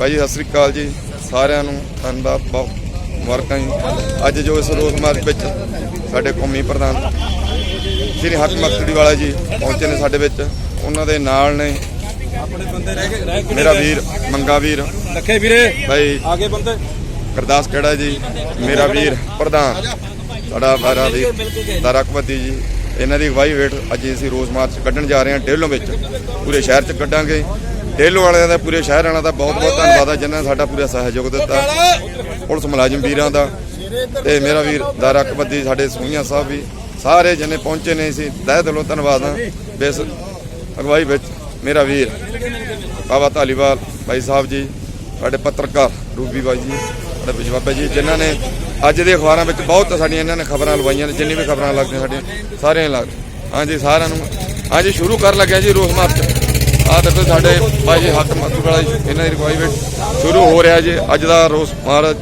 ਭਾਈ ਸਤਿ ਸ੍ਰੀ ਅਕਾਲ ਜੀ। ਸਾਰਿਆਂ ਨੂੰ ਧੰਨਵਾਦ ਬਹੁਤ ਮੁਬਾਰਕਾਂ ਜੀ ਅੱਜ ਜੋ ਇਸ ਰੋਸ ਮਾਰਚ ਵਿੱਚ ਸਾਡੇ ਕੌਮੀ ਪ੍ਰਧਾਨ ਸ਼੍ਰੀ ਹੱਕ ਮਕਸਦੀ ਵਾਲਾ ਜੀ ਪਹੁੰਚੇ ਨੇ ਸਾਡੇ ਵਿੱਚ ਉਹਨਾਂ ਦੇ ਨਾਲ ਨੇ ਆਪਣੇ ਬੰਦੇ ਰਹਿ ਗਏ ਰਹਿ ਮੇਰਾ ਵੀਰ ਮੰਗਾ ਵੀਰ। ਲੱਖੇ ਵੀਰੇ। ਭਾਈ ਆਗੇ ਬੰਦੇ। ਗੁਰਦਾਸ ਕਿਹੜਾ ਜੀ ਮੇਰਾ ਵੀਰ ਪ੍ਰਧਾਨ। ਸਾਡਾ ਮੇਰਾ ਵੀਰ ਦਰਕਵਤੀ ਜੀ। ਇਹਨਾਂ ਦੀ ਅਗਵਾਈ ਹੇਠ ਅੱਜ ਅਸੀਂ ਰੋਸ ਮਾਰਚ ਕੱਢਣ ਜਾ ਰਹੇ ਹਾਂ ਢੇਲੋਂ ਵਿੱਚ। ਪੂਰੇ ਸ਼ਹਿਰ 'ਚ ਕੱਢਾਂਗੇ। ਢੇਲੋਂ ਵਾਲਿਆਂ ਦਾ ਪੂਰੇ ਸ਼ਹਿਰ ਵਾਲਿਆਂ ਦਾ ਬਹੁਤ ਬਹੁਤ ਧੰਨਵਾਦ ਹੈ ਜਿਨ੍ਹਾਂ ਨੇ ਸਾਡਾ ਪੂਰਾ ਸਹਿਯੋਗ ਦਿੱਤਾ। ਪੁਲਿਸ ਮੁਲਾਜ਼ਮ ਵੀਰਾਂ ਦਾ ਤੇ ਮੇਰਾ ਵੀਰ ਦਰਕਵਤੀ ਸਾਡੇ ਸੋਹੀਆਂ ਸਾਹਿਬ ਵੀ ਸਾਰੇ ਜਣੇ ਪਹੁੰਚੇ ਨੇ ਅਸੀਂ। ਤਹਿ ਦਿਲੋਂ ਧੰਨਵਾਦ ਹਾਂ ਇਸ ਅਗਵਾਈ ਵਿੱਚ ਮੇਰਾ ਵੀਰ ਬਾਬਾ ਧਾਲੀਵਾਲ ਭਾਈ ਸਾਹਿਬ ਜੀ ਸਾਡੇ ਪੱਤਰਕਾਰ ਰੂਬੀ ਬਾਈ ਜੀ ਸਾਡੇ ਵਿਸ਼ਵਾਪਾ ਜੀ ਜਿਨ੍ਹਾਂ ਨੇ ਅੱਜ ਦੇ ਅਖਬਾਰਾਂ ਵਿੱਚ ਬਹੁਤ ਸਾਡੀਆਂ ਇਹਨਾਂ ਨੇ ਖਬਰਾਂ ਲਵਾਈਆਂ ਨੇ ਜਿੰਨੀ ਵੀ ਖਬਰਾਂ ਲੱਗਦੀਆਂ ਸਾਡੀਆਂ ਸਾਰੀਆਂ ਲੱਗ ਹਾਂਜੀ ਸਾਰਿਆਂ ਨੂੰ ਹਾਂਜੀ ਸ਼ੁਰੂ ਕਰਨ ਲੱਗਿਆ ਜੀ ਰੋਸ ਮਾਰਚ। ਆਹ ਦੇਖੋ ਸਾਡੇ ਭਾਈ ਜੀ ਹੱਕ ਮਤੂ ਵਾਲਾ ਇਹਨਾਂ ਦੀ ਰਿਕੁਆਇਰਮੈਂਟ ਸ਼ੁਰੂ ਹੋ ਰਿਹਾ ਜੀ, ਅੱਜ ਦਾ ਰੋਸ ਮਾਰਚ